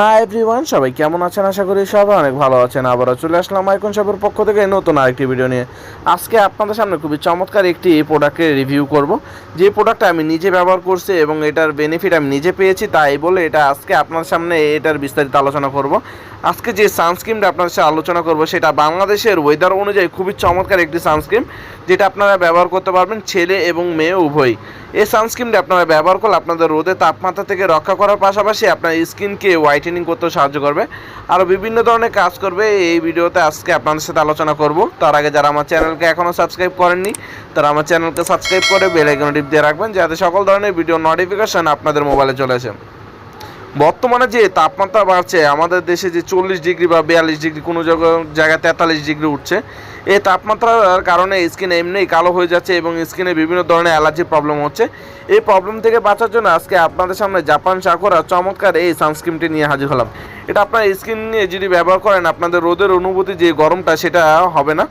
Hi everyone সবাই কেমন আছেন? আশা করি সবাই অনেক ভালো আছেন। আবারও চলে আসলাম আইকন শপের পক্ষ থেকে নতুন আরেকটি ভিডিও নিয়ে। আজকে আপনাদের সামনে খুবই চমৎকার একটি প্রোডাক্টের রিভিউ করব। যে প্রোডাক্টটা আমি নিজে ব্যবহার করছি এবং এটার বেনিফিট আমি নিজে পেয়েছি তাই বলে এটা আজকে আপনার সামনে এটার বিস্তারিত আলোচনা করব। আজকে যে সানস্ক্রিনটা আপনার সাথে আলোচনা করব, সেটা বাংলাদেশের ওয়েদার অনুযায়ী খুবই চমৎকার একটি সানস্ক্রিন যেটা আপনারা ব্যবহার করতে পারবেন ছেলে এবং মেয়ে উভয়ই। এই সানস্ক্রিনটা আপনারা ব্যবহার করলে আপনাদের রোদের তাপমাত্রা থেকে রক্ষা করার পাশাপাশি আপনার স্কিনকে হোয়াইটেনিং করতেও সাহায্য করবে। আরও বিভিন্ন ধরনের কাজ করবে, এই ভিডিওতে আজকে আপনাদের সাথে আলোচনা করব। তার আগে যারা আমার চ্যানেলকে এখনও সাবস্ক্রাইব করেননি, তারা আমার চ্যানেলকে সাবস্ক্রাইব করে বেল আইকন টিপ দিয়ে রাখবেন, যাতে সকল ধরনের ভিডিও নোটিফিকেশন আপনাদের মোবাইলে চলে আসে। বর্তমানে যে তাপমাত্রা বাড়ছে, আমাদের দেশে যে চল্লিশ ডিগ্রি বা বিয়াল্লিশ ডিগ্রি, কোনো জায়গা- জায়গায় তেতাল্লিশ ডিগ্রি উঠছে, এই তাপমাত্রার কারণে স্কিন এমনিই কালো হয়ে যাচ্ছে এবং স্কিনে বিভিন্ন ধরনের অ্যালার্জি প্রবলেম হচ্ছে। এই প্রবলেম থেকে বাঁচার জন্য আজকে আপনাদের সামনে জাপান সাকুরা চমৎকার এই সানস্ক্রিনটি নিয়ে হাজির হলাম। এটা আপনার স্কিন নিয়ে যদি ব্যবহার করেন, আপনাদের রোদের অনুভূতি যে গরমটা, সেটা হবে না।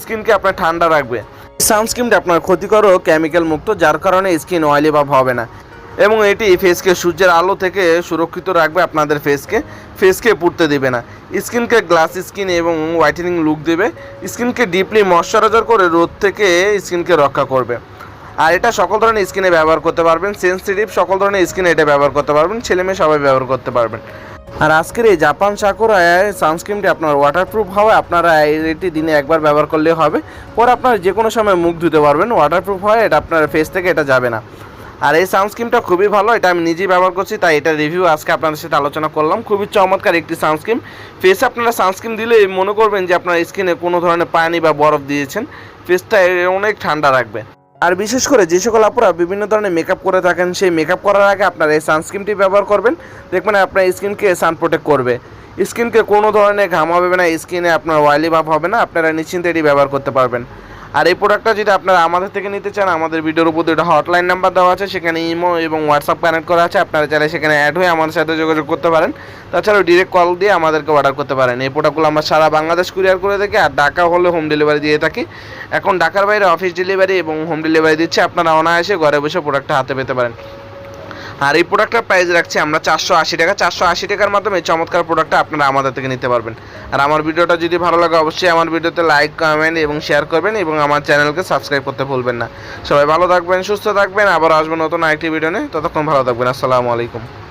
স্কিনকে আপনার ঠান্ডা রাখবে। সানস্ক্রিনটা আপনার ক্ষতিকর ও কেমিক্যাল মুক্ত, যার কারণে স্কিন অয়েলি ভাব হবে না। এবং এটি ফেসকে সূর্যের আলো থেকে সুরক্ষিত রাখবে আপনাদের ফেসকে ফেসকে পুড়তে দেবে না। স্কিনকে গ্লাস স্কিন এবং হোয়াইটেনিং লুক দেবে। স্কিনকে ডিপলি ময়শ্চারাইজার করে রোদ থেকে স্কিনকে রক্ষা করবে। আর এটা সকল ধরনের স্কিনে ব্যবহার করতে পারবেন। সেন্সিটিভ সকল ধরনের স্কিনে এটা ব্যবহার করতে পারবেন। ছেলে মেয়ে সবাই ব্যবহার করতে পারবেন। আর আজকের এই জাপান সাকুরায় সানস্ক্রিনটি আপনার ওয়াটারপ্রুফ হবে আপনারা এটি দিনে একবার ব্যবহার করলে হবে। পরে আপনারা যে কোনো সময় মুখ ধুতে পারবেন। ওয়াটারপ্রুফ হয় এটা আপনার ফেস থেকে এটা যাবে না। আর এই সানস্ক্রিনটা খুবই ভালো, এটা আমি নিজেই ব্যবহার করছি, তাই এটা রিভিউ আজকে আপনাদের সাথে আলোচনা করলাম। খুবই চমৎকার একটি সানস্ক্রিন ফেসে আপনারা সানস্ক্রিন দিলে মনে করবেন যে আপনার স্কিনে কোনো ধরনের পানি বা বরফ দিয়েছেন। ফেসটা অনেক ঠান্ডা রাখবে। আর বিশেষ করে যে সকল আপুরা বিভিন্ন ধরনের মেকআপ করে থাকেন, সেই মেকআপ করার আগে আপনারা এই সানস্ক্রিনটি ব্যবহার করবেন। দেখবেন আপনার স্কিনকে সান প্রোটেক্ট করবে। স্কিনকে কোনো ধরনের ঘাম হবে না স্কিনে আপনার অয়েলি ভাব হবে না, আপনারা নিশ্চিন্তে এটি ব্যবহার করতে পারবেন। আর এই প্রোডাক্টটা যদি আপনারা আমাদের থেকে নিতে চান, আমাদের ভিডিওর উপর দুটো হটলাইন নাম্বার দেওয়া আছে, সেখানে ইমো এবং হোয়াটসঅ্যাপ কানেক্ট করা আছে। আপনারা চাইলে সেখানে অ্যাড হয়ে আমাদের সাথে যোগাযোগ করতে পারেন। তাছাড়াও ডিরেক্ট কল দিয়ে আমাদেরকে অর্ডার করতে পারেন। এই প্রোডাক্টগুলো আমরা সারা বাংলাদেশ কুরিয়ার করে থাকি আর ঢাকা হলে হোম ডেলিভারি দিয়ে থাকি। এখন ঢাকার বাইরে অফিস ডেলিভারি এবং হোম ডেলিভারি দিচ্ছে। আপনারা অনায়াসে ঘরে বসে প্রোডাক্টটা হাতে পেতে পারেন। আর এই প্রোডাক্টটার প্রাইস রাখছি আমরা চারশো আশি টাকা। চারশো আশি টাকার মাধ্যমে চমৎকার প্রোডাক্টটা আপনারা আমাদের থেকে নিতে পারবেন। আর আমার ভিডিওটা যদি ভালো লাগে, অবশ্যই আমার ভিডিওতে লাইক কমেন্ট এবং শেয়ার করবেন এবং আমার চ্যানেলকে সাবস্ক্রাইব করতে ভুলবেন না। সবাই ভালো থাকবেন, সুস্থ থাকবেন। আবার আসবেন নতুন আরেকটি ভিডিও নিয়ে। ততক্ষণ ভালো থাকবেন। আসসালামু আলাইকুম।